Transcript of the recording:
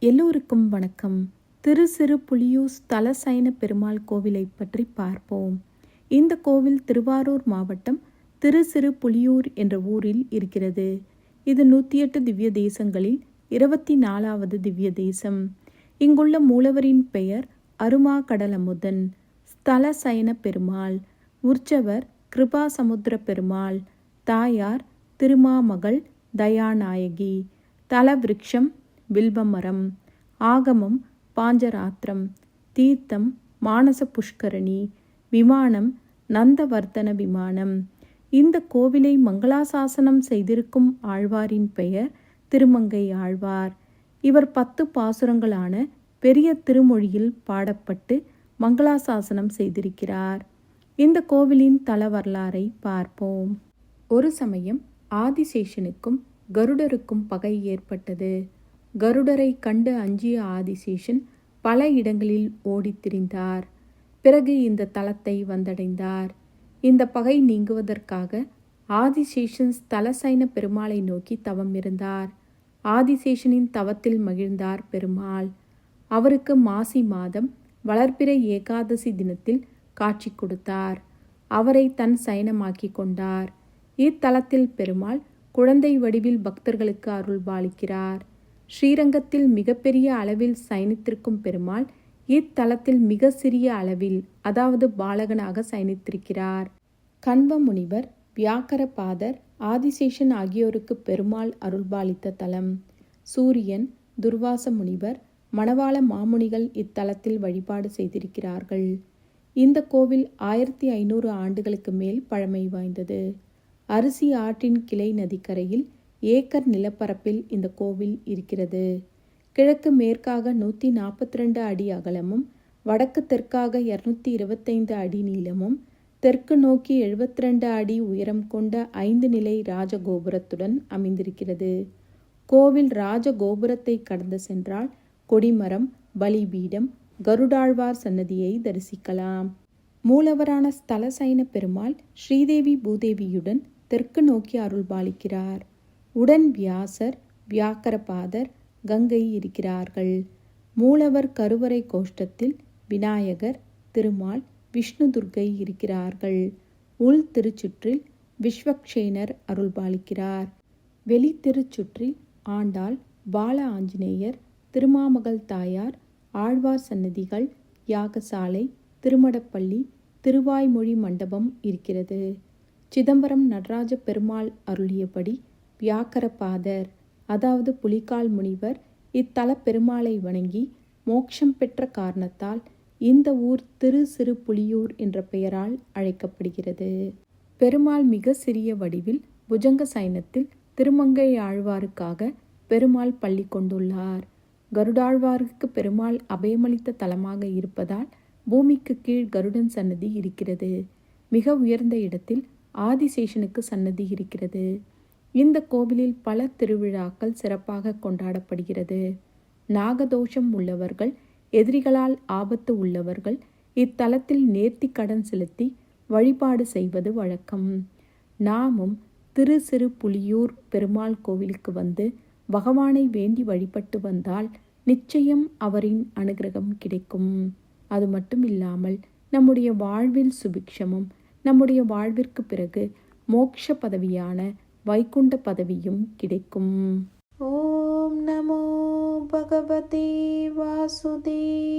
எல்லோருக்கும் வணக்கம். திரு சிறு புலியூர் ஸ்தல பெருமாள் கோவிலை பற்றி பார்ப்போம். இந்த கோவில் திருவாரூர் மாவட்டம் திரு சிறு புலியூர் என்ற ஊரில் இருக்கிறது. இது நூற்றி எட்டு திவ்ய தேசங்களில் இருபத்தி நாலாவது திவ்ய தேசம். இங்குள்ள மூலவரின் பெயர் அருமா கடலமுதன். ஸ்தல சைன பெருமாள். உற்சவர் கிருபா சமுத்திர பெருமாள். தாயார் திருமாமகள் தயாநாயகி. தலவிருக்ஷம் வில்வமரம் ஆகமம் பாஞ்சராத்திரம் தீர்த்தம் மானச புஷ்கரணி விமானம் நந்தவர்தன விமானம். இந்த கோவிலை மங்களாசாசனம் செய்திருக்கும் ஆழ்வாரின் பெயர் திருமங்கை ஆழ்வார். இவர் பத்து பாசுரங்களான பெரிய திருமொழியில் பாடப்பட்டு மங்களாசாசனம் செய்திருக்கிறார். இந்த கோவிலின் தல வரலாறை பார்ப்போம். ஒரு சமயம் ஆதிசேஷனுக்கும் கருடருக்கும் பகை ஏற்பட்டது. கருடரை கண்டு அஞ்சிய ஆதிசேஷன் பல இடங்களில் ஓடித் திரிந்தார். பிறகு இந்த தலத்தை வந்தடைந்தார். இந்த பகை நீங்குவதற்காக ஆதிசேஷன் ஸ்தலசைன பெருமாளை நோக்கி தவம் இருந்தார். ஆதிசேஷனின் தவத்தில் மகிழ்ந்தார் பெருமாள். அவருக்கு மாசி மாதம் வளர்பிறை ஏகாதசி தினத்தில் காட்சி கொடுத்தார். அவரை தன் சயனமாக்கி கொண்டார். இத்தலத்தில் பெருமாள் குழந்தை வடிவில் பக்தர்களுக்கு அருள் பாலிக்கிறார் ஸ்ரீரங்கத்தில் மிகப்பெரிய அளவில் சயனித்திருக்கும் பெருமாள் இத்தலத்தில் மிக சிறிய அளவில் அதாவது பாலகனாக சயனித்திருக்கிறார். கண்வ முனிவர் வியாக்கரபாதர் ஆதிசேஷன் ஆகியோருக்கு பெருமாள் அருள்பாலித்த தலம். சூரியன் துர்வாச முனிவர் மணவாள மாமுனிகள் இத்தலத்தில் வழிபாடு செய்திருக்கிறார்கள். இந்த கோவில் ஆயிரத்தி ஐநூறு ஆண்டுகளுக்கு மேல் பழமை வாய்ந்தது. அரிசி ஆற்றின் கிளை நதிக்கரையில் ஏக்கர் நிலப்பரப்பில் இந்த கோவில் இருக்கிறது. கிழக்கு மேற்காக நூற்றி நாற்பத்தி ரெண்டு அடி அகலமும் வடக்கு தெற்காக இரநூத்தி இருபத்தைந்து அடி நீளமும் தெற்கு நோக்கி எழுபத்தி ரெண்டு அடி உயரம் கொண்ட ஐந்து நிலை ராஜகோபுரத்துடன் அமைந்திருக்கிறது. கோவில் ராஜகோபுரத்தை கடந்து சென்றால் கொடிமரம் பலிபீடம் கருடாழ்வார் சன்னதியை தரிசிக்கலாம். மூலவரான ஸ்தலசைன பெருமாள் ஸ்ரீதேவி பூதேவியுடன் தெற்கு நோக்கி அருள்பாலிக்கிறார். உடன் வியாசர் வியாக்கரபாதர் கங்கை இருக்கிறார்கள். மூலவர் கருவறை கோஷ்டத்தில் விநாயகர் திருமால் விஷ்ணு துர்க்கை இருக்கிறார்கள். உள் திருச்சுற்றில் விஸ்வக்ஷேனர் அருள்பாலிக்கிறார். வெளி திருச்சுற்றில் ஆண்டாள் பால ஆஞ்சநேயர் திருமாமகள் தாயார் ஆழ்வார் சன்னதிகள் யாகசாலை திருமடப்பள்ளி திருவாய்மொழி மண்டபம் இருக்கிறது. சிதம்பரம் நடராஜ பெருமாள் அருளியபடி வியாக்கரபாதர் அதாவது புலிகால் முனிவர் இத்தல பெருமாளை வணங்கி மோட்சம் பெற்ற காரணத்தால் இந்த ஊர் திரு சிறு புலியூர் என்ற பெயரால் அழைக்கப்படுகிறது. பெருமாள் மிக சிறிய வடிவில் புஜங்க சைனத்தில் திருமங்கை ஆழ்வாருக்காக பெருமாள் பள்ளி கொண்டுள்ளார். கருடாழ்வாருக்கு பெருமாள் அபயமளித்த தலமாக இருப்பதால் பூமிக்கு கீழ் கருடன் சன்னதி இருக்கிறது. மிக உயர்ந்த இடத்தில் ஆதிசேஷனுக்கு சன்னதி இருக்கிறது. இந்த கோவிலில் பல திருவிழாக்கள் சிறப்பாக கொண்டாடப்படுகிறது. நாகதோஷம் உள்ளவர்கள் எதிரிகளால் ஆபத்து உள்ளவர்கள் இத்தலத்தில் நேர்த்தி கடன் செலுத்தி வழிபாடு செய்வது வழக்கம். நாமும் திரு சிறு புலியூர் பெருமாள் கோவிலுக்கு வந்து பகவானை வேண்டி வழிபட்டு வந்தால் நிச்சயம் அவரின் அனுகிரகம் கிடைக்கும். அது மட்டும் இல்லாமல் நம்முடைய வாழ்வில் சுபிக்ஷமும் நம்முடைய வாழ்விற்கு பிறகு மோட்ச பதவியான வைகுண்ட பதவியும் கிடைக்கும். ஓம் நமோ பகவதே வாசுதேவாய